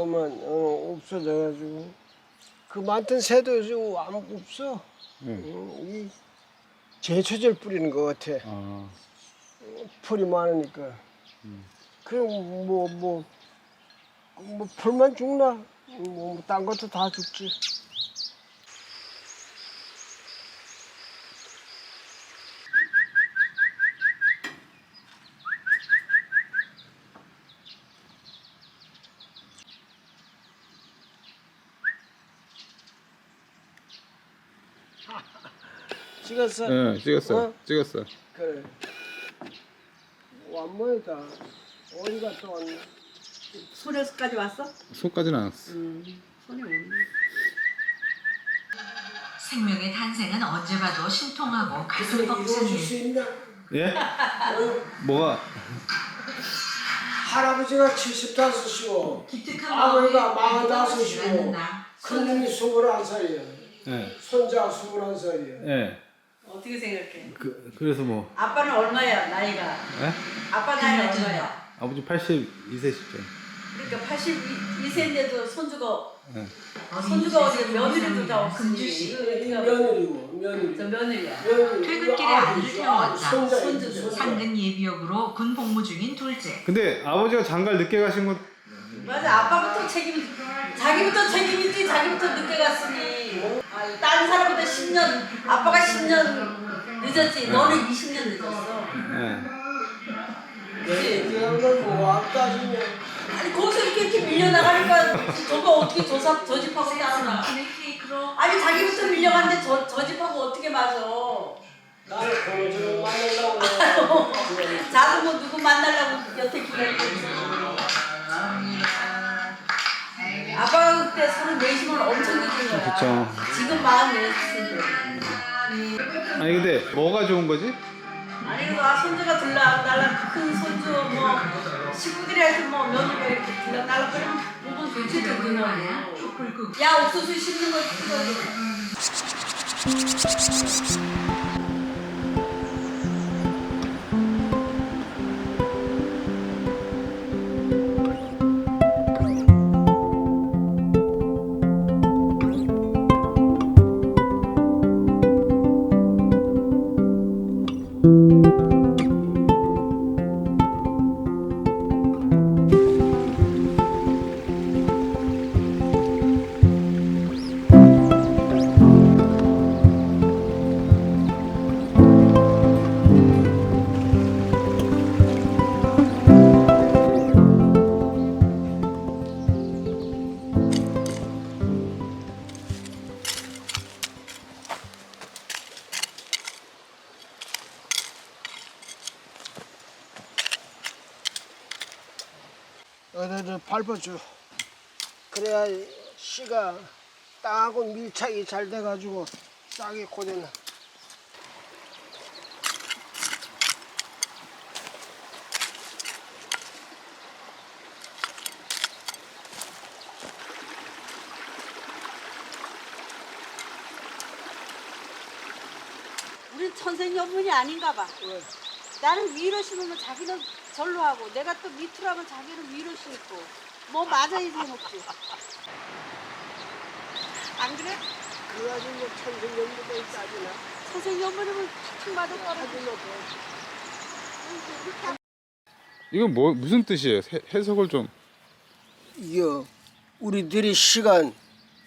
곤줄바위가만 어, 없어져가지고 그 많던 새도 지금 아무 없어. 응. 어, 이 제초제를 뿌리는 것 같아. 아, 풀이 많으니까. 그럼 뭐 뭐 뭐 풀만 죽나? 뭐 딴 것도 다 죽지. 찍었어? 네, 찍었어. 어? 찍었어. 그래. 완모이다. 어디 갔다 왔나? 손에서까지 왔어? 손까지는 안 왔어. 손이 오네. 생명의 탄생은 언제 봐도 신통하고 가슴 벅찬 이루어질 수 일. 있나? 예? 뭐가? 할아버지가 75이시고 기특한 아버지가 마음에 마흔다섯이고 않는다. 큰님이 21살이에요. 예. 손자 21살이에요. 예. 어떻게 생각해? 그 그래서 뭐? 아빠는 얼마야 나이가? 예? 아빠 나이는 얼마야? 아버지 82세시죠. 그러니까 82세인데도 손주가 예. 손주가 어디 며느리도 다 없으니 금주씨. 이거 어떻게 하고 며느리고 며느리. 저 며느리야. 며느리. 퇴근길에 아들을 아들이죠. 태워왔다. 손자. 손자. 상근 예비역으로 군 복무 중인 둘째. 근데 아버지가 장가를 늦게 가신 건 맞아 아빠부터 책임 자기부터 책임있지 자기부터 늦게 갔으니 아, 다른 사람보다 10년 아빠가 10년 늦었지. 너는 20년 늦었어. 예. 그치? 그런 뭐 아니 거기서 이렇게 이렇게 밀려나가니까 저거 어떻게 저사 저집하고 따라나 아니 자기부터 밀려갔는데 저, 저집하고 어떻게 맞아? 나를 고모처럼 만나려고 그래. 자도 뭐 누구 만나려고 여태 기다리고 있어 아빠가 그때 서른 네시면 엄청 늦은 거야 그쵸. 지금 마흔 네인데 아니 근데 뭐가 좋은 거지? 아니 그아 손주가 들라 날라 큰 손주 뭐 식구들이 할때 뭐 며느리가 이렇게 들라 날라 그러면 보면 좋지 좋구나 야 옥수수 씹는 거 찍어 밟아줘. 그래야 씨가 땅하고 밀착이 잘 돼가지고 싹이 고되나. 우린 천생연분이 아닌가 봐. 왜? 나는 위로 심으면 자기는 절로 하고 내가 또 밑으로 하면 자기는 위로 심고 뭐 맞아 이게 먹지. 안 그래? 그래가지고 뭐 천생연분도 있다지나. 천생연분이면 탁 맞아 떨어져. 하지만 이건 뭐 무슨 뜻이에요? 해, 해석을 좀. 이거 우리들의 시간,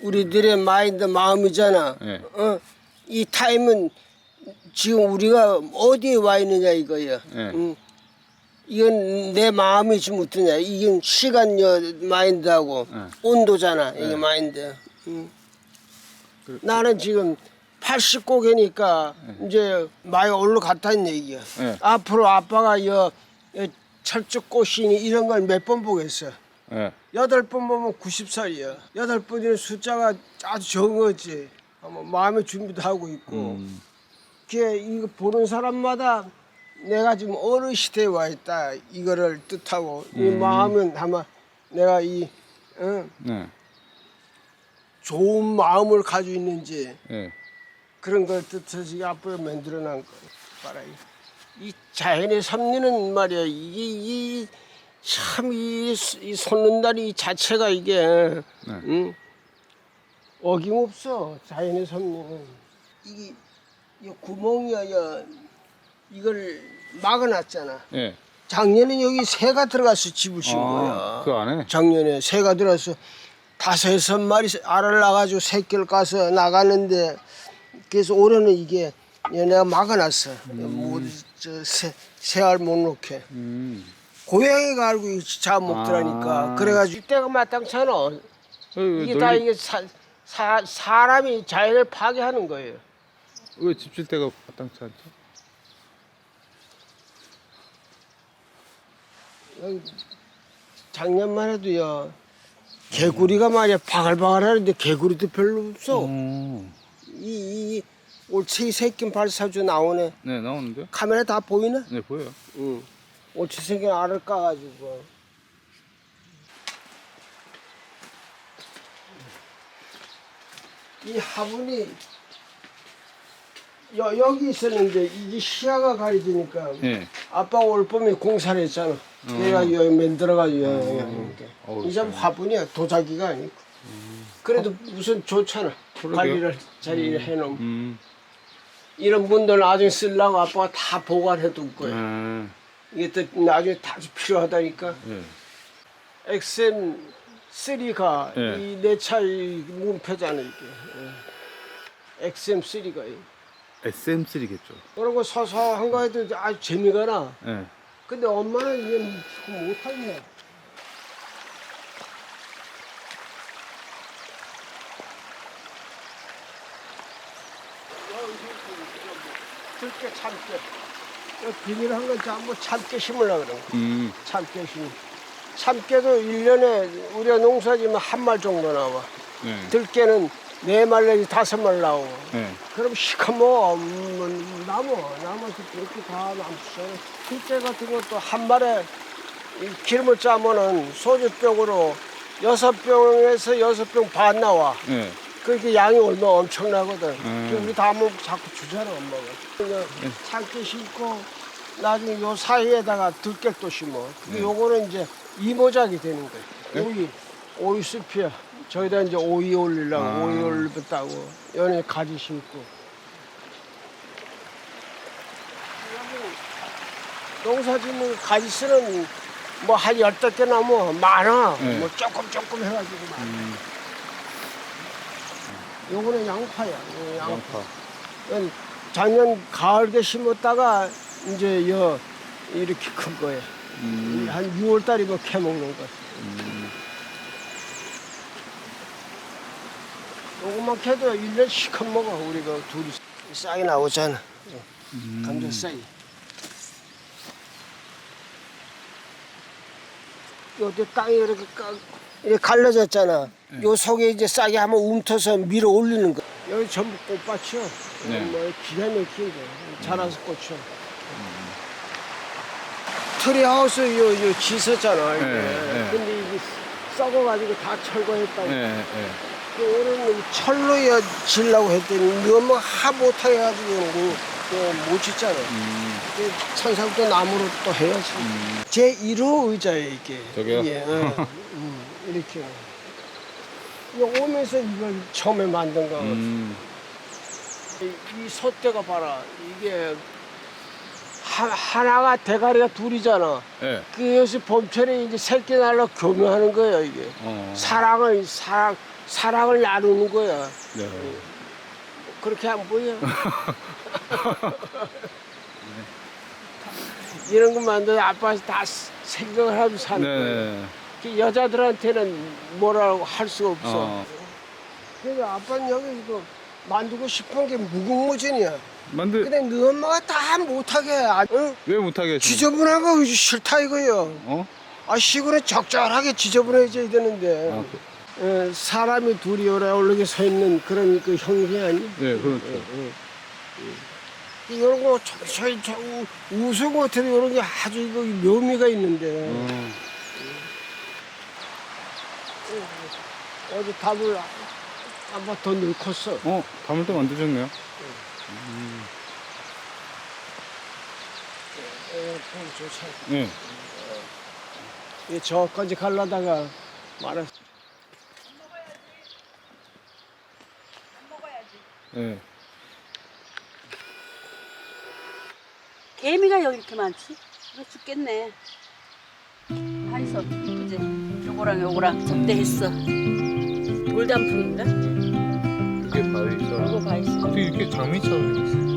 우리들의 마인드 마음이잖아. 예. 어? 이 타임은 지금 우리가 어디에 와 있느냐 이거야. 예. 응. 이건 내 마음이 지금 어떠냐. 이건 시간여 마인드하고 예. 온도잖아. 이게 예. 마인드. 응. 그- 나는 지금 80고개니까 이제 많이 올라갔다는 얘기야. 예. 앞으로 아빠가 여, 여 철쭉 꽃이니 이런 걸 몇 번 보겠어. 예. 여덟 번 보면 90살이야. 여덟 번이는 숫자가 아주 적은 거지. 아마 마음의 준비도 하고 있고. 음. 그게 이거 보는 사람마다 내가 지금 어느 시대에 와 있다. 이거를 뜻하고 이 마음은 아마 내가 이 어, 네. 좋은 마음을 가지고 있는지 예. 그런 걸 뜻해서 이 앞으로 만들어놓은 거 봐라. 이 자연의 섭리는 말이야. 이게 이 참이 이 손는다리 자체가 이게 네. 응? 어김없어 자연의 섭리는 이게 이 구멍이야 이걸 막아놨잖아 예. 작년에 여기 새가 들어가서 집을 친 거야 아, 그 안에? 작년에 새가 들어서 다섯 마리 알을 낳아가지고 새끼를 까서 나가는데 그래서 올해는 이게 내가 막아놨어 뭐저새 새알 못 놓게 음. 고양이가 알고 잡아먹더라니까 아. 그래가지고 이때가 마땅찮아 어, 이게 논리- 다 이게 사, 사, 사람이 자연을 파괴하는 거예요 왜 집질 때가 마땅치 않죠? 여기 작년만 해도요 개구리가 말이야 바글바글 하는데 개구리도 별로 없어 어. 이, 이 올챙이 새끼 발사주 나오네 네, 나오는데? 카메라 다 보이나? 네, 보여요. 응. 올챙이 새끼 알을 까가지고 이 화분이 여, 여기 있었는데 이게 시야가 가려지니까 예. 아빠 올 봄에 공사를 했잖아. 그래가지고 여기 만들어가지고 여기. 어우, 이제 참. 화분이야 도자기가 아니고. 그래도 무슨 좋잖아. 그러게요. 관리를 잘 해놓으면. 음. 이런 분들 나중에 쓰려고 아빠가 다 보관해 둘 거야. 아, 이게 또 나중에 다 필요하다니까. 예. XM3가 예. 이내 차의 문패잖아 이게. 예. XM3가. SM3겠죠. 그러고 서서한 거 해도 아주 재미가 나. 예. 근데 엄마는 이게 못하겠네. 들깨 참깨. 이 비닐 한건 전부 참깨 심으려고 그래. 음. 참깨 심. 참깨도 일년에 우리 가 농사지면 한 말 정도 나와. 네. 들깨는 네말 내지 다섯 말 나오고. 네. 그럼 시커머 음, 나무 나무에서 이렇게 다 남잖아. 들깨 같은 것도 한 마리에 이 기름을 짜면은 소주 병으로 여섯 병에서 여섯 병 반 나와. 네. 그렇게 양이 얼마 엄청나거든. 음. 그 우리 다 먹고 자꾸 주잖아 엄마가. 그냥 참깨 심고 나중에 요 사이에다가 들깨도 심어. 근데 요거는 이제 이모작이 되는 거야. 오이 오이 숲이야. 저기다 이제 오이 올리려고 아. 오이 올리겠다고 연에 가지 심고. 농사 짓는 가지 쓰는 뭐 한 열댓 개 나무 많아. 네. 뭐 조금 조금 해가지고 많아. 음. 요거는 양파야. 요 양파. 양파. 이건 작년 가을에 심었다가 이제 여 이렇게 큰 거예요. 음. 한 6월 달이면 캐 먹는 거. 요것만 캐도 1년 시컷 먹어. 우리가 둘이 싹이 나오잖아. 감자 싹이. 요때 땅이 이렇게 까, 이렇게 갈라졌잖아. 요 속에 이제 싹이 한번 움터서 밀어 올리는 거. 여기 전부 꽃밭이요. 네. 뭐 기가 막힌 거. 자라서 꽃이요. 트리하우스 요, 요 지었잖아. 이게. 네, 네. 근데 이게 썩어가지고 다 철거했다고. 네. 네. 그 오늘 철로 야 질라고 했더니 뭐하 못하게 해가지고 그못 짓잖아. 음. 그 천상도 나무로 또 해야지. 제 1호 의자에 이게. 저기요? 예, 어. 음, 이렇게. 이거 오면서 이걸 처음에 만든 거. 음. 이, 이 솥대가 봐라. 이게 하, 하나가 대가리가 둘이잖아. 네. 그것이 봄철에 이제 새끼 날라 교묘하는 거야 이게. 어. 사랑을 사랑 사랑을 나누는 거야. 네. 그렇게 안 보여? 이런 거 만들어 아빠 다 생각을 하면서 사는 거야. 네. 그 여자들한테는 뭐라고 할 수가 없어. 어. 그래서 아빠는 여기 이거 만들고 싶은 게 무궁무진이야. 만들 근데 너 엄마가 다 못하게 해. 아, 응? 왜 못하게 거 싫다 이거요. 어? 아 시골에 적절하게 지저분해져야 되는데 아, 그, 어, 사람이 둘이 오래 올르게 서 있는 그런 그 형태 아니? 네, 그렇죠. 이런 거 저희 저 우승 같은 이런 게 아주 이거 묘미가 있는데 어. 어디 답을 한번 더 넣었어. 어, 담을 또 만드셨네요. 어, 좀 좋지. 네. 이 저까지 갈라다가 말았어. 예. 개미가 여기 이렇게 많지? 이거 죽겠네. 다 있어. 이제 요거랑 요거랑 접대했어. 돌단풍인가? 이게 바위처럼. 이거 봐 있어. 어떻게 이렇게 장미처럼 생겼어?